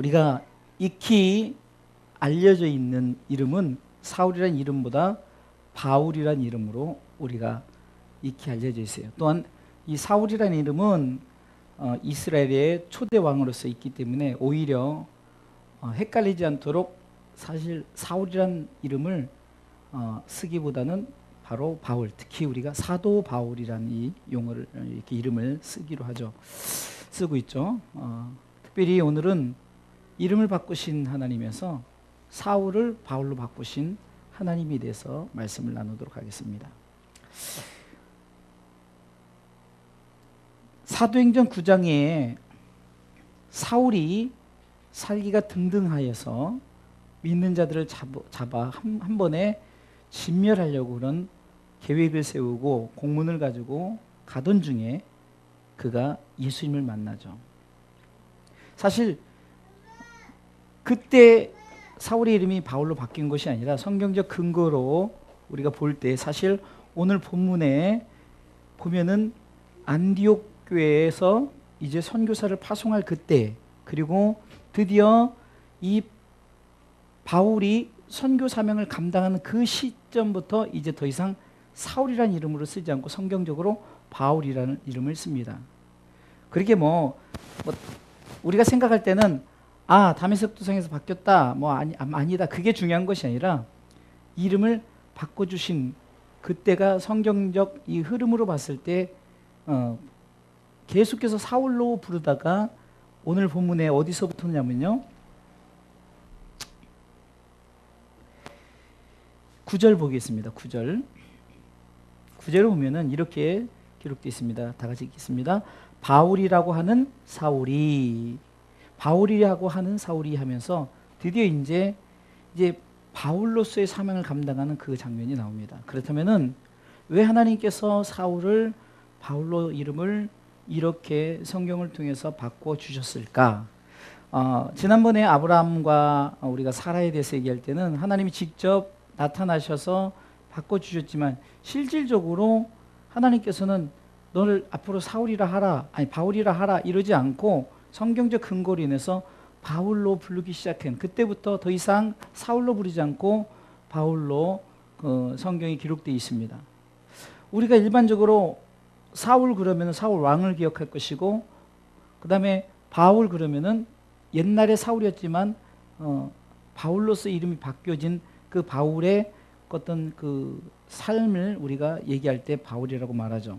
우리가 익히 알려져 있는 이름은 사울이라는 이름보다 바울이라는 이름으로 우리가 익히 알려져 있어요. 또한 이 사울이라는 이름은 어, 이스라엘의 초대 왕으로서 있기 때문에 오히려 어, 헷갈리지 않도록 사실 사울이라는 이름을 어, 쓰기보다는 바로 바울, 특히 우리가 사도 바울이라는 이 용어를 이렇게 이름을 쓰기로 하죠. 쓰고 있죠. 어, 특별히 오늘은 이름을 바꾸신 하나님에서 사울을 바울로 바꾸신 하나님에 대해서 말씀을 나누도록 하겠습니다. 사도행전 9장에 사울이 살기가 등등하여서 믿는 자들을 잡아 한, 한 번에 진멸하려고 그런 계획을 세우고 공문을 가지고 가던 중에 그가 예수님을 만나죠. 사실 그때 사울의 이름이 바울로 바뀐 것이 아니라 성경적 근거로 우리가 볼 때 사실 오늘 본문에 보면은 안디옥 교회에서 이제 선교사를 파송할 그때 그리고 드디어 이 바울이 선교 사명을 감당하는 그 시점부터 이제 더 이상 사울이라는 이름으로 쓰지 않고 성경적으로 바울이라는 이름을 씁니다. 그렇게 뭐, 뭐 우리가 생각할 때는 아 다메섹 도성에서 바뀌었다. 뭐 아니 아니다. 그게 중요한 것이 아니라 이름을 바꿔주신 그때가 성경적 이 흐름으로 봤을 때 어, 계속해서 사울로 부르다가 오늘 본문에 어디서부터냐면요. 9절 보겠습니다. 9절. 9절을 보면은 이렇게 기록되어 있습니다. 다 같이 읽겠습니다. 바울이라고 하는 사울이 바울이라고 하는 사울이 하면서 드디어 이제 이제 바울로서의 사명을 감당하는 그 장면이 나옵니다. 그렇다면은 왜 하나님께서 사울을 바울로 이름을 이렇게 성경을 통해서 바꿔 주셨을까? 어, 지난번에 아브라함과 우리가 사라에 대해서 얘기할 때는 하나님이 직접 나타나셔서 바꿔 주셨지만 실질적으로 하나님께서는 너를 앞으로 사울이라 하라 아니 바울이라 하라 이러지 않고 성경적 근거로 인해서 바울로 부르기 시작한 그때부터 더 이상 사울로 부르지 않고 바울로 그 성경이 기록되어 있습니다. 우리가 일반적으로 사울 그러면 사울 왕을 기억할 것이고 그 다음에 바울 그러면은 옛날에 사울이었지만 어, 바울로서 이름이 바뀌어진 그 바울의 어떤 그 삶을 우리가 얘기할 때 바울이라고 말하죠.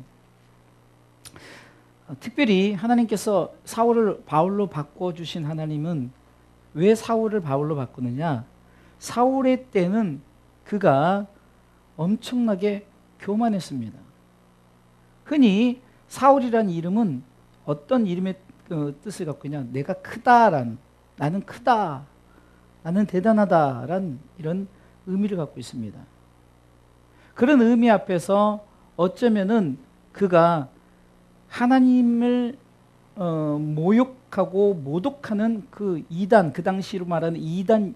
특별히 하나님께서 사울을 바울로 바꿔 주신 하나님은 왜 사울을 바울로 바꾸느냐? 사울의 때는 그가 엄청나게 교만했습니다. 흔히 사울이라는 이름은 어떤 이름의 그 뜻을 갖고 있냐? 내가 크다라는 나는 크다, 나는 대단하다라는 이런 의미를 갖고 있습니다. 그런 의미 앞에서 어쩌면은 그가 하나님을 어, 모욕하고 모독하는 그 이단 그 당시로 말하는 이단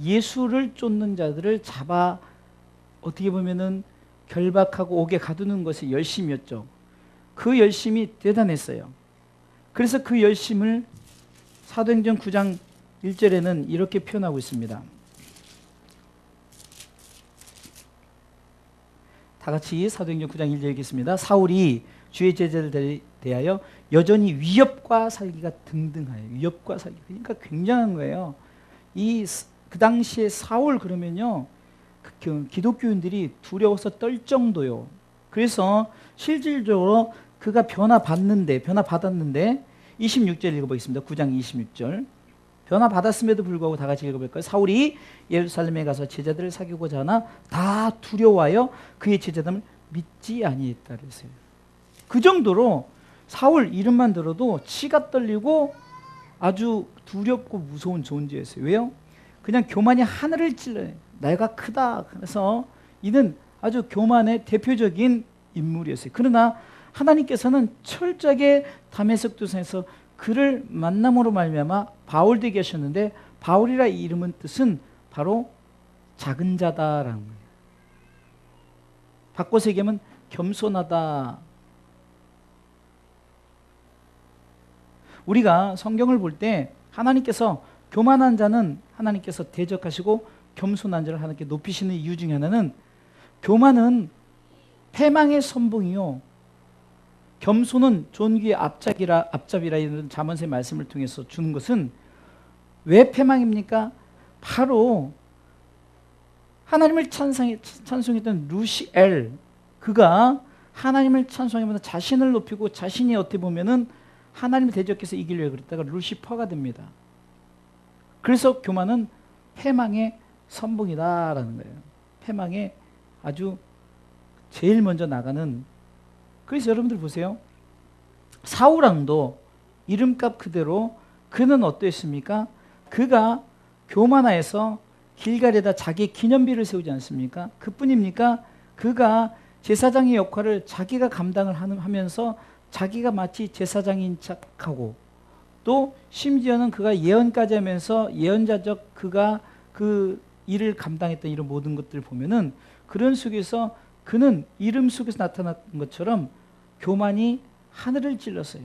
예수를 쫓는 자들을 잡아 어떻게 보면은 결박하고 옥에 가두는 것이 열심이었죠. 그 열심이 대단했어요. 그래서 그 열심을 사도행전 9장 1절에는 이렇게 표현하고 있습니다. 다 같이 사도행전 9장 1절 읽겠습니다. 사울이 주의 제자를 대하여 여전히 위협과 살기가 등등하여 위협과 살기 그러니까 굉장한 거예요. 이 그 당시에 사울 그러면요 그 기독교인들이 두려워서 떨 정도요. 그래서 실질적으로 그가 변화 받는데 변화 받았는데 26절 읽어보겠습니다. 9장 26절 변화 받았음에도 불구하고 다 같이 읽어볼까요? 사울이 예루살렘에 가서 제자들을 사귀고자 하나 다 두려워하여 그의 제자됨을 믿지 아니했다 그랬어요. 그 정도로 사울 이름만 들어도 치가 떨리고 아주 두렵고 무서운 존재였어요. 왜요? 그냥 교만이 하늘을 찔러요. 내가 크다. 그래서 이는 아주 교만의 대표적인 인물이었어요. 그러나 하나님께서는 철저하게 담에색 도상에서 그를 만남으로 말미암아 바울 되게 하셨는데 바울이라 이름은 뜻은 바로 작은 자다라는 거예요. 바꿔서 얘기하면 겸손하다, 우리가 성경을 볼 때 하나님께서 교만한 자는 하나님께서 대적하시고 겸손한 자를 하나님께 높이시는 이유 중에 하나는 교만은 패망의 선봉이요. 겸손은 존귀의 앞잡이라 앞잡이라 이런 자문의 말씀을 통해서 주는 것은 왜 패망입니까? 바로 하나님을 찬송해, 찬송했던 루시엘 그가 하나님을 찬송하면서 자신을 높이고 자신이 어떻게 보면은 하나님을 대적해서 이기려고 그랬다가 루시퍼가 됩니다. 그래서 교만은 패망의 선봉이다라는 거예요. 패망의 아주 제일 먼저 나가는 그래서 여러분들 보세요. 사우랑도 이름값 그대로 그는 어땠습니까? 그가 교만하여서 길갈에다 자기 기념비를 세우지 않습니까? 그뿐입니까? 그가 제사장의 역할을 자기가 감당을 하면서 자기가 마치 제사장인 척하고 또 심지어는 그가 예언까지 하면서 예언자적 그가 그 일을 감당했던 이런 모든 것들을 보면은 그런 속에서 그는 이름 속에서 나타난 것처럼 교만이 하늘을 찔렀어요.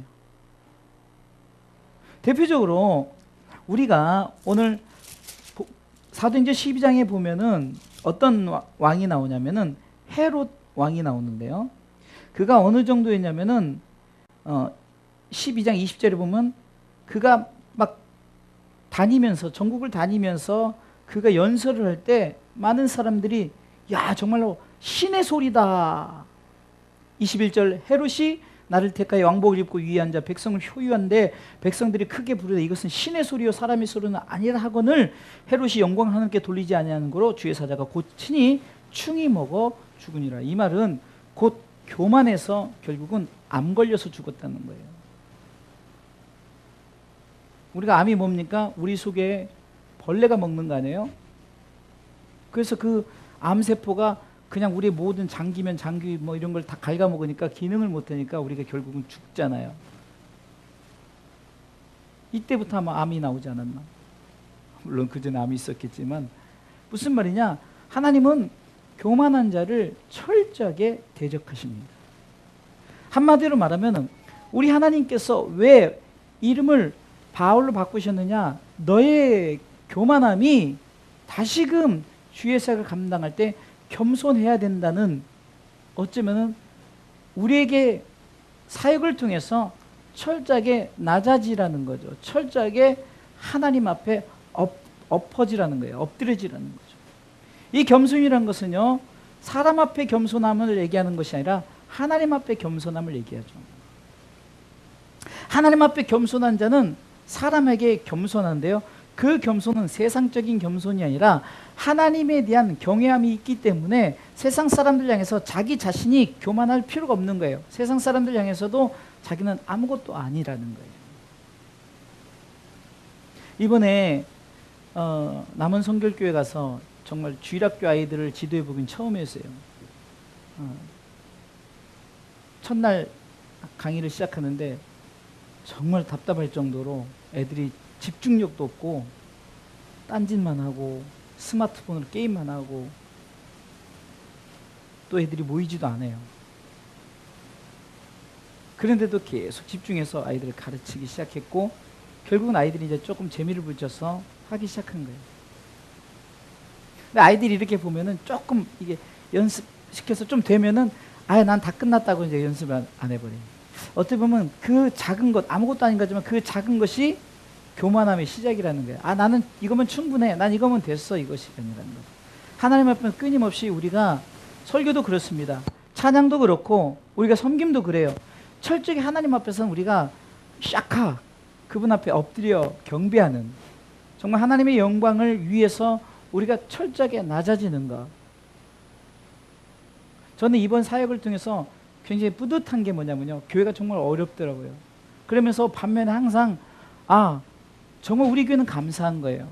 대표적으로 우리가 오늘 사도행전 12장에 보면은 어떤 왕이 나오냐면은 헤롯 왕이 나오는데요. 그가 어느 정도였냐면은 어 12장 20절에 보면 그가 막 다니면서 전국을 다니면서 그가 연설을 할 때 많은 사람들이 야 정말로 신의 소리다. 21절 헤롯이 나를 택하여 왕복을 입고 위에 앉아 백성을 효유한데 백성들이 크게 부르되 이것은 신의 소리요 사람의 소리는 아니라 하거늘 헤롯이 영광 하나님께 돌리지 아니하는 거로 주의 사자가 곧 친히 충이 먹어 죽으니라. 이 말은 곧 교만해서 결국은 암 걸려서 죽었다는 거예요. 우리가 암이 뭡니까? 우리 속에 벌레가 먹는 거 아니에요? 그래서 그 암세포가 그냥 우리 모든 장기면 장기 뭐 이런 걸 다 갉아먹으니까 기능을 못하니까 우리가 결국은 죽잖아요. 이때부터 아마 암이 나오지 않았나? 물론 그전에 암이 있었겠지만 무슨 말이냐? 하나님은 교만한 자를 철저하게 대적하십니다. 한마디로 말하면 우리 하나님께서 왜 이름을 바울로 바꾸셨느냐? 너의 교만함이 다시금 주의 사역을 감당할 때 겸손해야 된다는 어쩌면은 우리에게 사역을 통해서 철저하게 낮아지라는 거죠. 철저하게 하나님 앞에 엎, 엎어지라는 거예요. 엎드려지라는 거죠. 이 겸손이라는 것은요, 사람 앞에 겸손함을 얘기하는 것이 아니라 하나님 앞에 겸손함을 얘기하죠. 하나님 앞에 겸손한 자는 사람에게 겸손한데요. 그 겸손은 세상적인 겸손이 아니라 하나님에 대한 경외함이 있기 때문에 세상 사람들 향해서 자기 자신이 교만할 필요가 없는 거예요. 세상 사람들 향해서도 자기는 아무것도 아니라는 거예요. 이번에 어, 남원 성결교회 가서 정말 주일학교 아이들을 지도해 보긴 처음이었어요. 어, 첫날 강의를 시작하는데 정말 답답할 정도로 애들이 집중력도 없고 딴짓만 하고 스마트폰으로 게임만 하고 또 애들이 모이지도 않아요. 그런데도 계속 집중해서 아이들을 가르치기 시작했고 결국은 아이들이 이제 조금 재미를 붙여서 하기 시작한 거예요. 근데 아이들이 이렇게 보면은 조금 이게 연습시켜서 좀 되면은 아예 난 다 끝났다고 이제 연습을 안 해버려요. 어떻게 보면 그 작은 것 아무것도 아닌 거지만 그 작은 것이 교만함의 시작이라는 거예요. 아, 나는 이거면 충분해. 난 이거면 됐어. 이것이 아니라는 거예요. 하나님 앞에 끊임없이 우리가 설교도 그렇습니다. 찬양도 그렇고 우리가 섬김도 그래요. 철저히 하나님 앞에서는 우리가 샤카 그분 앞에 엎드려 경배하는 정말 하나님의 영광을 위해서 우리가 철저하게 낮아지는 것. 저는 이번 사역을 통해서 굉장히 뿌듯한 게 뭐냐면요. 교회가 정말 어렵더라고요. 그러면서 반면에 항상 아 정말 우리 교회는 감사한 거예요.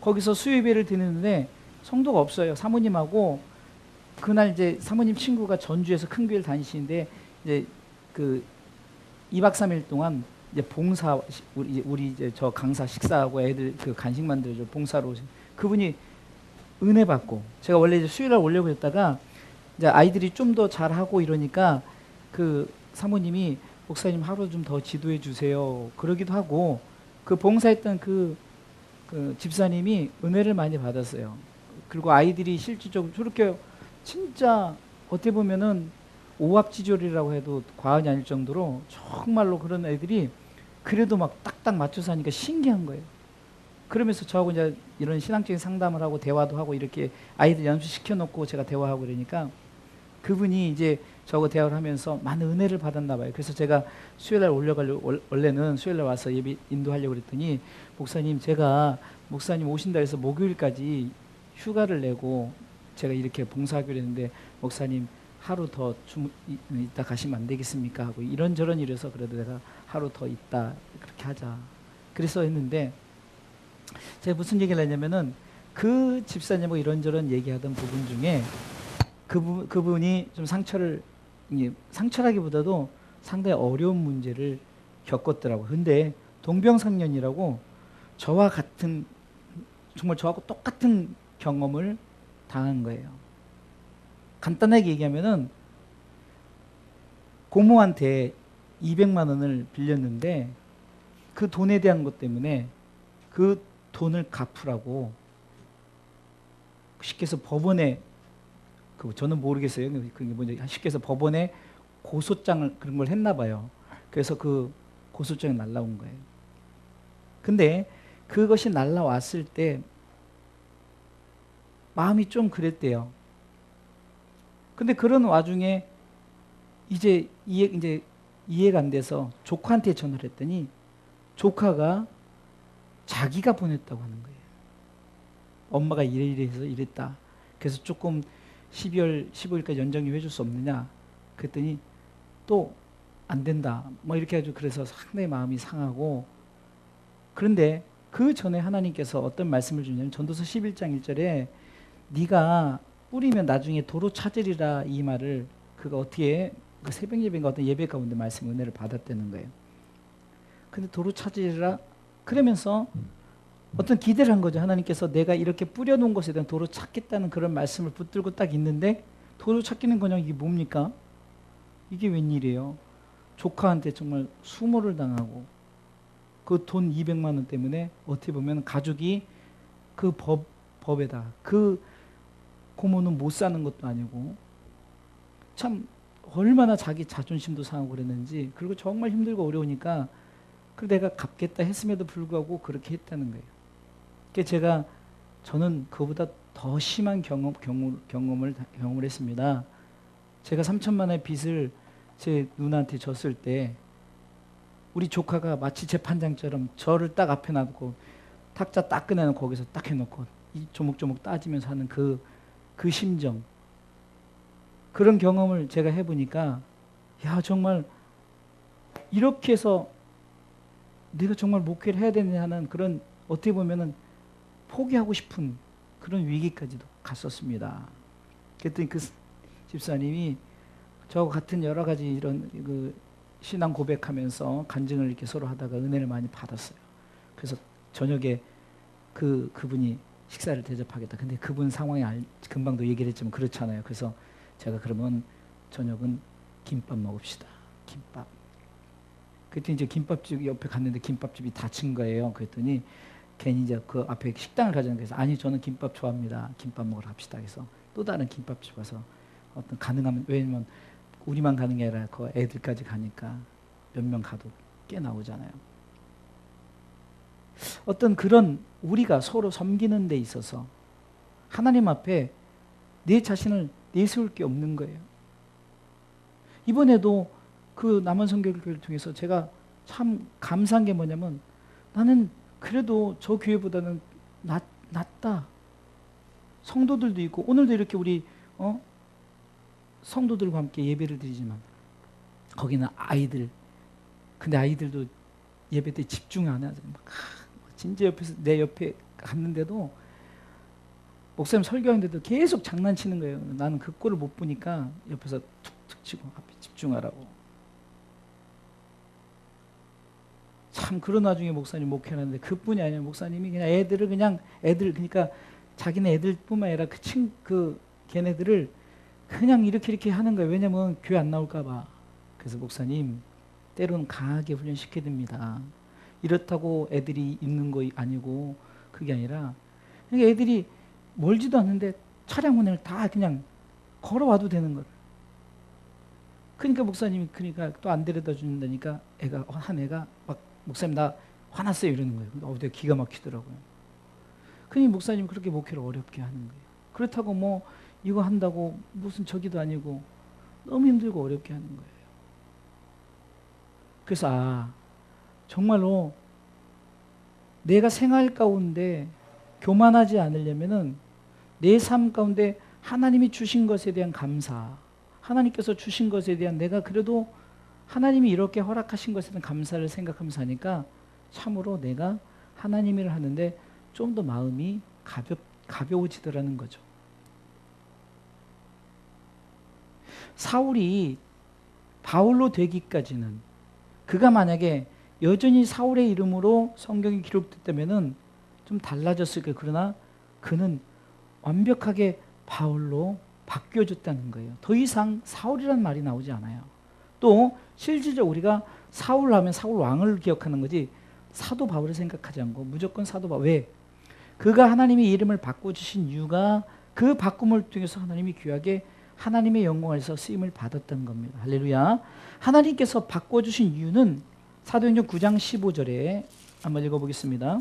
거기서 수요예배를 드리는데 성도가 없어요. 사모님하고 그날 이제 사모님 친구가 전주에서 큰 교회를 다니시는데 이제 그 2박 3일 동안 이제 봉사 우리 우리 이제 저 강사 식사하고 애들 그 간식 만들죠. 봉사로 오신 그분이 은혜 받고 제가 원래 이제 수요일 날 오려고 했다가 이제 아이들이 좀 더 잘하고 이러니까 그 사모님이 목사님 하루 좀 더 지도해 주세요. 그러기도 하고 그 봉사했던 그, 그 집사님이 은혜를 많이 받았어요. 그리고 아이들이 실질적으로 저렇게 진짜 어떻게 보면은 오합지졸이라고 해도 과언이 아닐 정도로 정말로 그런 애들이 그래도 막 딱딱 맞춰서 하니까 신기한 거예요. 그러면서 저하고 이제 이런 신앙적인 상담을 하고 대화도 하고 이렇게 아이들 연수시켜 놓고 제가 대화하고 그러니까 그분이 이제 저하고 대화를 하면서 많은 은혜를 받았나 봐요. 그래서 제가 수요일 날 올려가려고 원래는 수요일 날 와서 예배 인도하려고 그랬더니 목사님 제가 목사님 오신다 해서 목요일까지 휴가를 내고 제가 이렇게 봉사하기로 했는데 목사님 하루 더 주, 있다 가시면 안 되겠습니까? 하고 이런저런 이래서 그래도 내가 하루 더 있다 그렇게 하자. 그래서 했는데 제가 무슨 얘기를 하냐면은 그 집사님하고 이런저런 얘기하던 부분 중에 그 그분이 좀 상처를 상처라기보다도 상당히 어려운 문제를 겪었더라고요. 근데 동병상련이라고 저와 같은 정말 저하고 똑같은 경험을 당한 거예요. 간단하게 얘기하면은 고모한테 200만 원을 빌렸는데 그 돈에 대한 것 때문에 그 돈을 갚으라고 쉽게 해서 법원에 그 저는 모르겠어요. 그게 뭐냐 쉽게 해서 법원에 고소장을 그런 걸 했나 봐요. 그래서 그 고소장이 날라온 거예요. 근데 그것이 날라왔을 때 마음이 좀 그랬대요. 근데 그런 와중에 이제 이해 이제 이해가 안 돼서 조카한테 전화를 했더니 조카가 자기가 보냈다고 하는 거예요. 엄마가 이래 이래 해서 이랬다. 그래서 조금 12월 15일까지 연장료 해줄 수 없느냐? 그랬더니 또 안 된다. 뭐 이렇게 해가지고 그래서 상당히 마음이 상하고 그런데 그 전에 하나님께서 어떤 말씀을 주냐면 전도서 11장 1절에 네가 뿌리면 나중에 도로 찾으리라 이 말을 그가 어떻게 그 새벽 예배인가 어떤 예배 가운데 말씀 은혜를 받았다는 거예요. 근데 도로 찾으리라 그러면서 어떤 기대를 한 거죠. 하나님께서 내가 이렇게 뿌려놓은 것에 대한 도로 찾겠다는 그런 말씀을 붙들고 딱 있는데 도로 찾기는 그냥 이게 뭡니까? 이게 웬일이에요? 조카한테 정말 수모를 당하고 그 돈 200만 원 때문에 어떻게 보면 가족이 그 법, 법에다 그 고모는 못 사는 것도 아니고 참 얼마나 자기 자존심도 상하고 그랬는지 그리고 정말 힘들고 어려우니까 그 내가 갚겠다 했음에도 불구하고 그렇게 했다는 거예요. 그 제가 저는 그보다 더 심한 경험, 경험, 경험 을 경험을 했습니다. 제가 3천만 원의 빚을 제 누나한테 줬을 때 우리 조카가 마치 재판장처럼 저를 딱 앞에 놔두고 탁자 딱 꺼내는 거기서 딱 해놓고 이 조목조목 따지면서 하는 그 그 심정 그런 경험을 제가 해보니까 야 정말 이렇게 해서 내가 정말 목회를 해야 되느냐 하는 그런 어떻게 보면은 포기하고 싶은 그런 위기까지도 갔었습니다. 그랬더니 그 집사님이 저 같은 여러 가지 이런 그 신앙 고백하면서 간증을 이렇게 서로 하다가 은혜를 많이 받았어요. 그래서 저녁에 그 그분이 식사를 대접하겠다. 근데 그분 상황이 알, 금방도 얘기를 했지만 그렇잖아요. 그래서 제가 그러면 저녁은 김밥 먹읍시다. 김밥. 그때 이제 김밥집 옆에 갔는데 김밥집이 닫힌 거예요. 그랬더니 괜히 이제 그 앞에 식당을 가자는 거예요. 아니 저는 김밥 좋아합니다. 김밥 먹으러 갑시다. 그래서 또 다른 김밥집 가서 어떤 가능하면 왜냐면 우리만 가는 게 아니라 그 애들까지 가니까 몇 명 가도 꽤 나오잖아요. 어떤 그런 우리가 서로 섬기는 데 있어서 하나님 앞에 내 자신을 내세울 게 없는 거예요. 이번에도 그 남원 성교를 통해서 제가 참 감사한 게 뭐냐면 나는 그래도 저 교회보다는 낫, 낫다. 성도들도 있고 오늘도 이렇게 우리 어? 성도들과 함께 예배를 드리지만 거기는 아이들 근데 아이들도 예배 때 집중 안 하죠. 막 진짜 옆에서 내 옆에 갔는데도 목사님 설교하는데도 계속 장난치는 거예요. 나는 그 꼴을 못 보니까 옆에서 툭툭 치고 앞에 집중하라고. 참 그런 와중에 목사님 목회하는데 그뿐이 아니라 목사님이 그냥 애들을 그냥 애들 그러니까 자기네 애들뿐만 아니라 그 친 그 걔네들을 그냥 이렇게 이렇게 하는 거예요. 왜냐면 교회 안 나올까 봐. 그래서 목사님 때로는 강하게 훈련시켜야 됩니다. 이렇다고 애들이 있는 거 아니고 그게 아니라 그러니까 애들이 멀지도 않는데 차량 운행을 다 그냥 걸어와도 되는 걸. 그러니까 목사님이 그러니까 또 안 데려다 준다니까 애가 한 애가 막 목사님 나 화났어요 이러는 거예요. 어, 내가 기가 막히더라고요. 그니 목사님 그렇게 목회를 어렵게 하는 거예요. 그렇다고 뭐 이거 한다고 무슨 저기도 아니고 너무 힘들고 어렵게 하는 거예요. 그래서 아 정말로 내가 생활 가운데 교만하지 않으려면은 내 삶 가운데 하나님이 주신 것에 대한 감사, 하나님께서 주신 것에 대한 내가 그래도 하나님이 이렇게 허락하신 것에 대한 감사를 생각하면서 하니까 참으로 내가 하나님 일을 하는데 좀 더 마음이 가볍, 가벼워지더라는 거죠. 사울이 바울로 되기까지는 그가 만약에 여전히 사울의 이름으로 성경이 기록됐다면은 좀 달라졌을 거예요. 그러나 그는 완벽하게 바울로 바뀌어졌다는 거예요. 더 이상 사울이라는 말이 나오지 않아요. 또 실질적으로 우리가 사울 하면 사울 왕을 기억하는 거지 사도 바울을 생각하지 않고 무조건 사도 바울. 왜? 그가 하나님의 이름을 바꿔 주신 이유가 그 바꿈을 통해서 하나님이 귀하게 하나님의 영광에서 쓰임을 받았던 겁니다. 할렐루야. 하나님께서 바꿔 주신 이유는 사도행전 9장 15절에 한번 읽어보겠습니다.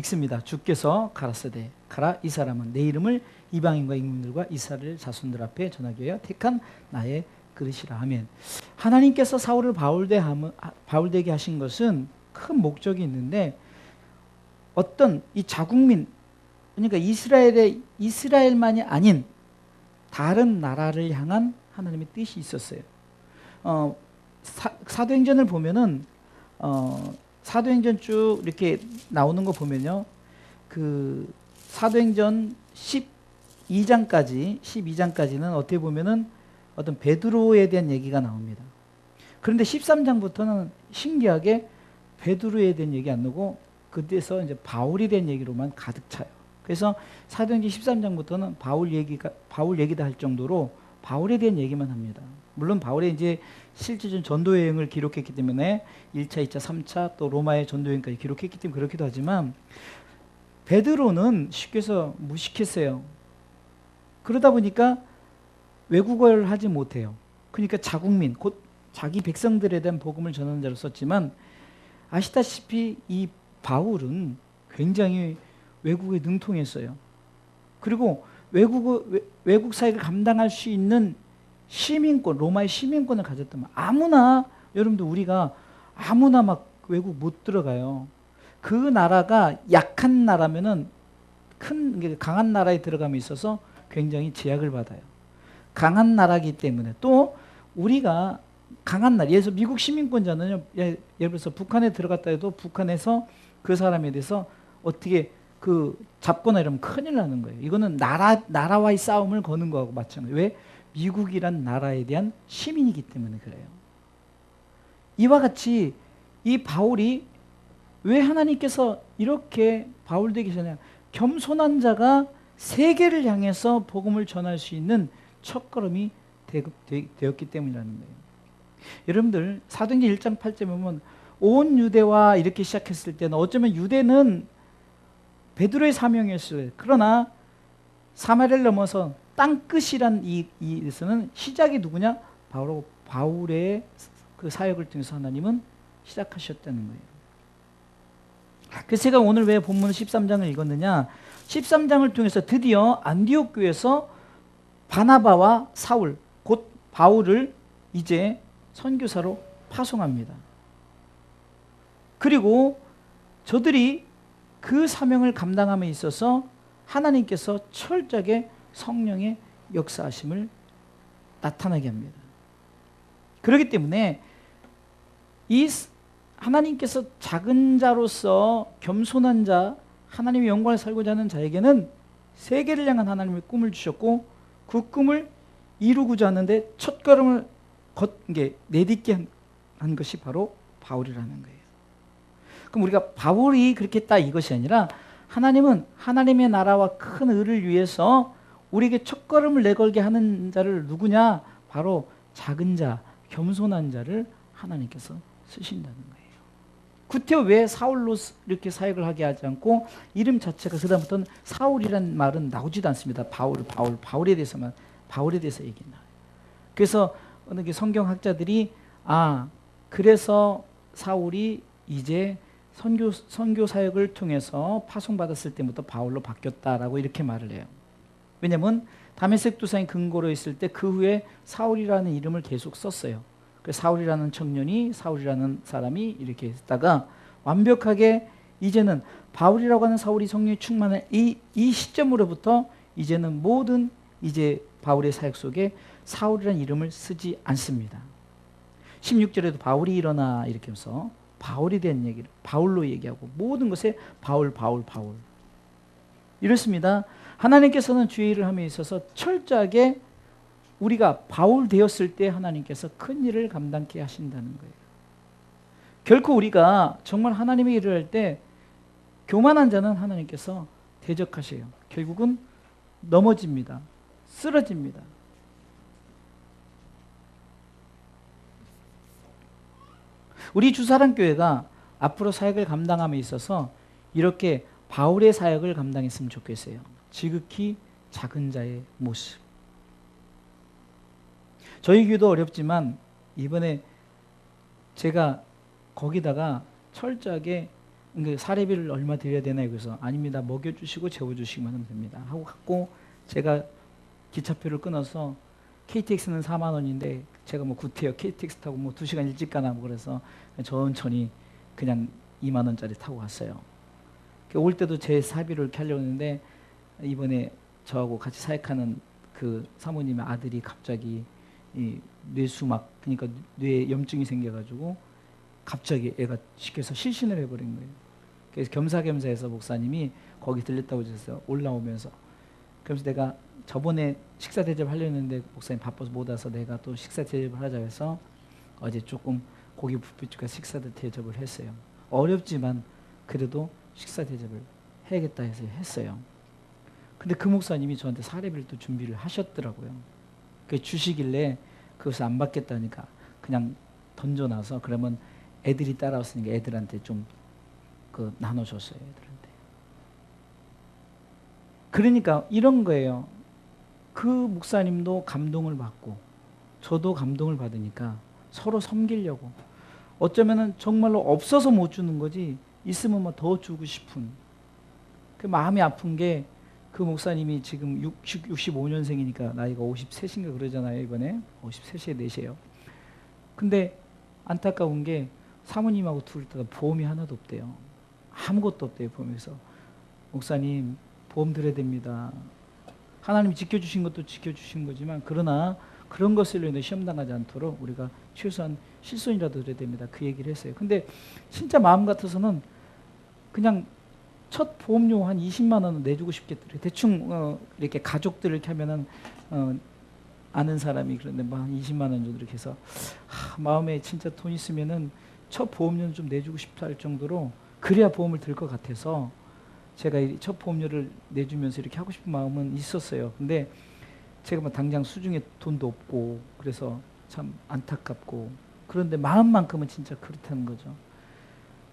읽습니다. 주께서 가라사대 가라 이 사람은 내 이름을 이방인과 임금들과 이스라엘 자손들 앞에 전하기 위하여 택한 나의 그릇이라 하면 하나님께서 사울을 바울되 바울되게 하신 것은 큰 목적이 있는데 어떤 이 자국민 그러니까 이스라엘의 이스라엘만이 아닌 다른 나라를 향한 하나님의 뜻이 있었어요. 어, 사, 도행전을 보면은 어, 사도행전 쭉 이렇게 나오는 거 보면요. 그 사도행전 12장까지 12장까지는 어떻게 보면은 어떤 베드로에 대한 얘기가 나옵니다. 그런데 13장부터는 신기하게 베드로에 대한 얘기 안 나오고 그때서 이제 바울에 대한 얘기로만 가득 차요. 그래서 사도행전 13장부터는 바울 얘기가 바울 얘기다 할 정도로 바울에 대한 얘기만 합니다. 물론 바울의 이제 실질적인 전도 여행을 기록했기 때문에 1차, 2차, 3차 또 로마의 전도 여행까지 기록했기 때문에 그렇기도 하지만 베드로는 쉽게 해서 무식했어요. 그러다 보니까 외국어를 하지 못해요. 그러니까 자국민, 곧 자기 백성들에 대한 복음을 전하는 자로 썼지만 아시다시피 이 바울은 굉장히 외국에 능통했어요. 그리고 외국 외국 사역을 감당할 수 있는 시민권, 로마의 시민권을 가졌다면 아무나 여러분들 우리가 아무나 막 외국 못 들어가요. 그 나라가 약한 나라면은 큰 강한 나라에 들어감에 있어서 굉장히 제약을 받아요. 강한 나라기 때문에 또 우리가 강한 나라, 예를 들어 미국 시민권자는 예를 들어서 북한에 들어갔다 해도 북한에서 그 사람에 대해서 어떻게 그 잡거나 이러면 큰일 나는 거예요. 이거는 나라 나라와의 싸움을 거는 거하고 마찬가지. 왜? 미국이란 나라에 대한 시민이기 때문에 그래요. 이와 같이 이 바울이 왜 하나님께서 이렇게 바울 되기 전에 겸손한 자가 세계를 향해서 복음을 전할 수 있는 첫걸음이 되었기 때문이라는 거예요. 여러분들 사도행전 1장 8절 보면 온 유대와 이렇게 시작했을 때는 어쩌면 유대는 베드로의 사명이었어요. 그러나 사마리아를 넘어서 땅끝이란 이, 이에서는 시작이 누구냐? 바로 바울의 그 사역을 통해서 하나님은 시작하셨다는 거예요. 그래서 제가 오늘 왜 본문 13장을 읽었느냐? 13장을 통해서 드디어 안디옥 교에서 바나바와 사울, 곧 바울을 이제 선교사로 파송합니다. 그리고 저들이 그 사명을 감당함에 있어서 하나님께서 철저하게 성령의 역사하심을 나타나게 합니다. 그렇기 때문에 이 하나님께서 작은 자로서 겸손한 자, 하나님의 영광을 살고자 하는 자에게는 세계를 향한 하나님의 꿈을 주셨고 그 꿈을 이루고자 하는데 첫 걸음을 걷 게 내딛게 한, 한 것이 바로 바울이라는 거예요. 그럼 우리가 바울이 그렇게 딱 이것이 아니라 하나님은 하나님의 나라와 큰 의를 위해서 우리에게 첫걸음을 내걸게 하는 자를 누구냐? 바로 작은 자, 겸손한 자를 하나님께서 쓰신다는 거예요. 구태여 왜 사울로 이렇게 사역을 하게 하지 않고 이름 자체가 그다음부터는 사울이란 말은 나오지도 않습니다. 바울, 바울, 바울에 대해서만 바울에 대해서 얘기 나요. 그래서 어느 게 성경학자들이 아 그래서 사울이 이제 선교 선교 사역을 통해서 파송받았을 때부터 바울로 바뀌었다라고 이렇게 말을 해요. 왜냐면 다메섹 두상이 근거로 있을 때 그 후에 사울이라는 이름을 계속 썼어요. 그 사울이라는 청년이 사울이라는 사람이 이렇게 했다가 완벽하게 이제는 바울이라고 하는 사울이 성령이 충만한 이, 이 시점으로부터 이제는 모든 이제 바울의 사역 속에 사울이라는 이름을 쓰지 않습니다. 16절에도 바울이 일어나 이렇게 해서 바울에 대한 얘기를 바울로 얘기하고 모든 것에 바울 바울 바울 이렇습니다. 하나님께서는 주의 일을 함에 있어서 철저하게 우리가 바울 되었을 때 하나님께서 큰 일을 감당케 하신다는 거예요. 결코 우리가 정말 하나님의 일을 할 때 교만한 자는 하나님께서 대적하세요. 결국은 넘어집니다. 쓰러집니다. 우리 주사랑 교회가 앞으로 사역을 감당함에 있어서 이렇게 바울의 사역을 감당했으면 좋겠어요. 지극히 작은 자의 모습. 저희 교도 어렵지만 이번에 제가 거기다가 철저하게 그 사례비를 얼마 드려야 되나요? 그래서 아닙니다. 먹여주시고 재워주시기만 하면 됩니다. 하고 갖고 제가 기차표를 끊어서 KTX는 4만 원인데 제가 뭐 구태여 KTX 타고 뭐 2시간 일찍 가나 뭐 그래서 천천히 그냥 2만 원짜리 타고 갔어요. 올 때도 제 사비를 하려고 했는데 이번에 저하고 같이 사역하는 그 사모님의 아들이 갑자기 이 뇌수막 그러니까 뇌에 염증이 생겨가지고 갑자기 애가 시켜서 실신을 해버린 거예요. 그래서 겸사겸사해서 목사님이 거기 들렸다고 해서 올라오면서 그래서 내가 저번에 식사 대접 하려는데 목사님 바빠서 못 와서 내가 또 식사 대접을 하자 해서 어제 조금 고기 뷔페집가 식사 대접을 했어요. 어렵지만 그래도 식사 대접을 해야겠다 해서 했어요. 근데 그 목사님이 저한테 사례비를 또 준비를 하셨더라고요. 그 주시길래 그것을 안 받겠다니까 그냥 던져놔서 그러면 애들이 따라왔으니까 애들한테 좀 그 나눠줬어요 애들한테. 그러니까 이런 거예요. 그 목사님도 감동을 받고 저도 감동을 받으니까 서로 섬기려고 어쩌면은 정말로 없어서 못 주는 거지 있으면 뭐 더 주고 싶은 그 마음이 아픈 게 그 목사님이 지금 60, 65년생이니까 나이가 53인가 그러잖아요 이번에. 53세 내세요. 근데 안타까운 게 사모님하고 둘 다 보험이 하나도 없대요. 아무것도 없대요 보험에서. 목사님 보험 드려야 됩니다. 하나님이 지켜주신 것도 지켜주신 거지만 그러나 그런 것을 인해 시험 당하지 않도록 우리가 최소한 실손이라도 드려야 됩니다. 그 얘기를 했어요. 근데 진짜 마음 같아서는 그냥 첫 보험료 한 20만 원은 내주고 싶겠더라고요. 대충 어, 이렇게 가족들 이렇게 하면은 어, 아는 사람이 그런데 뭐한 20만 원 정도 이렇게 해서 하, 마음에 진짜 돈 있으면은 첫 보험료는 좀 내주고 싶다 할 정도로 그래야 보험을 들 것 같아서 제가 첫 보험료를 내주면서 이렇게 하고 싶은 마음은 있었어요. 근데 제가 뭐 당장 수중에 돈도 없고 그래서 참 안타깝고 그런데 마음만큼은 진짜 그렇다는 거죠.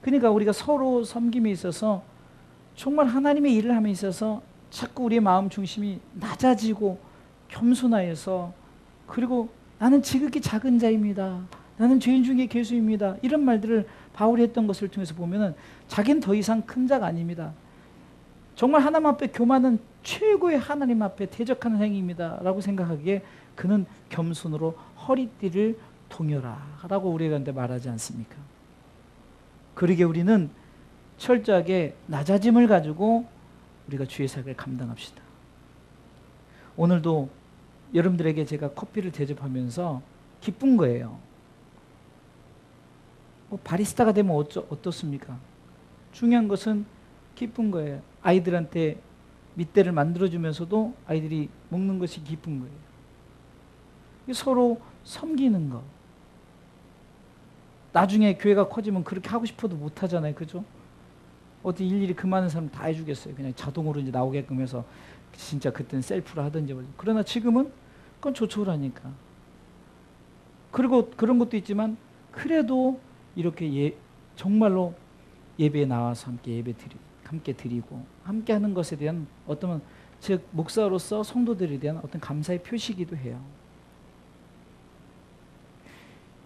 그러니까 우리가 서로 섬김에 있어서 정말 하나님의 일을 함에 있어서 자꾸 우리의 마음 중심이 낮아지고 겸손하여서 그리고 나는 지극히 작은 자입니다. 나는 죄인 중에 괴수입니다. 이런 말들을 바울이 했던 것을 통해서 보면은 자기는 더 이상 큰 자가 아닙니다. 정말 하나님 앞에 교만은 최고의 하나님 앞에 대적하는 행위입니다. 라고 생각하기에 그는 겸손으로 허리띠를 동여라. 라고 우리한테 말하지 않습니까? 그러게 우리는 철저하게 낮아짐을 가지고 우리가 주의 사역을 감당합시다. 오늘도 여러분들에게 제가 커피를 대접하면서 기쁜 거예요. 뭐 바리스타가 되면 어쩌, 어떻습니까? 중요한 것은 기쁜 거예요. 아이들한테 밑대를 만들어주면서도 아이들이 먹는 것이 기쁜 거예요. 서로 섬기는 거. 나중에 교회가 커지면 그렇게 하고 싶어도 못 하잖아요. 그죠? 어디 일일이 그 많은 사람 다 해주겠어요. 그냥 자동으로 이제 나오게끔 해서 진짜 그때는 셀프로 하든지. 그러나 지금은 그건 조촐하니까. 그리고 그런 것도 있지만 그래도 이렇게 예, 정말로 예배에 나와서 함께 예배 드리 함께 드리고 함께 하는 것에 대한 어떤 즉 목사로서 성도들에 대한 어떤 감사의 표시기도 해요.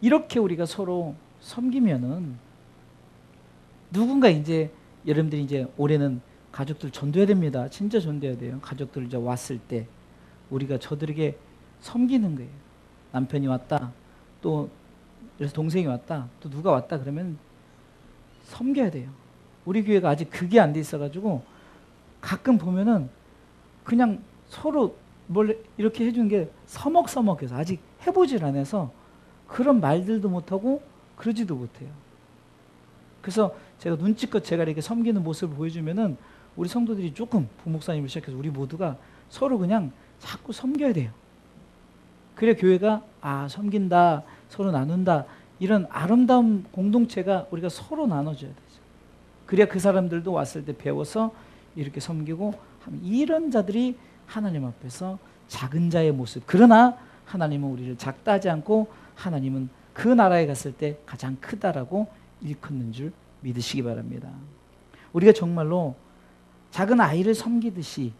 이렇게 우리가 서로 섬기면은 누군가 이제 여러분들이 이제 올해는 가족들 전도해야 됩니다. 진짜 전도해야 돼요. 가족들 이제 왔을 때 우리가 저들에게 섬기는 거예요. 남편이 왔다. 또 그래서 동생이 왔다. 또 누가 왔다 그러면 섬겨야 돼요. 우리 교회가 아직 그게 안 돼 있어가지고 가끔 보면은 그냥 서로 뭘 이렇게 해주는 게 서먹서먹해서 아직 해보질 않아서 그런 말들도 못하고 그러지도 못해요. 그래서 제가 눈치껏 제가 이렇게 섬기는 모습을 보여주면은 우리 성도들이 조금 부목사님을 시작해서 우리 모두가 서로 그냥 자꾸 섬겨야 돼요. 그래 교회가 아 섬긴다 서로 나눈다 이런 아름다운 공동체가 우리가 서로 나눠줘야 되죠. 그래야 그 사람들도 왔을 때 배워서 이렇게 섬기고 이런 자들이 하나님 앞에서 작은 자의 모습. 그러나 하나님은 우리를 작다 하지 않고 하나님은 그 나라에 갔을 때 가장 크다라고 일컫는 줄 믿으시기 바랍니다. 우리가 정말로 작은 아이를 섬기듯이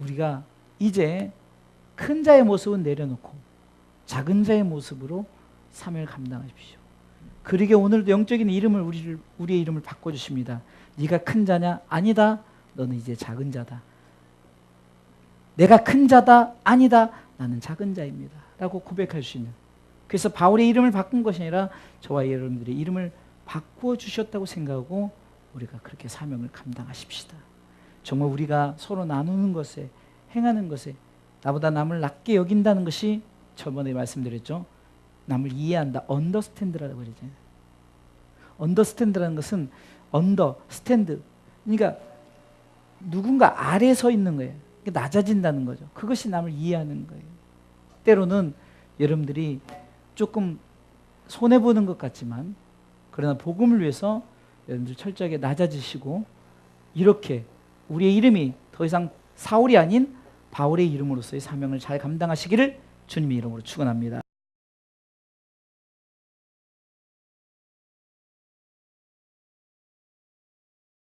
우리가 이제 큰 자의 모습은 내려놓고 작은 자의 모습으로 사명을 감당하십시오. 그러게 오늘도 영적인 이름을 우리를 우리의 이름을 바꿔 주십니다. 네가 큰 자냐? 아니다. 너는 이제 작은 자다. 내가 큰 자다. 아니다. 나는 작은 자입니다. 라고 고백할 수 있는. 그래서 바울의 이름을 바꾼 것이 아니라 저와 여러분들의 이름을 바꾸어 주셨다고 생각하고 우리가 그렇게 사명을 감당하십시다. 정말 우리가 서로 나누는 것에 행하는 것에 나보다 남을 낮게 여긴다는 것이 저번에 말씀드렸죠. 남을 이해한다. 언더스탠드라고 그러죠. 언더스탠드라는 것은 언더 스탠드. 그러니까 누군가 아래 서 있는 거예요. 낮아진다는 거죠. 그것이 남을 이해하는 거예요. 때로는 여러분들이 조금 손해 보는 것 같지만 그러나 복음을 위해서 여러분들 철저하게 낮아지시고 이렇게 우리의 이름이 더 이상 사울이 아닌 바울의 이름으로서의 사명을 잘 감당하시기를 주님의 이름으로 축원합니다.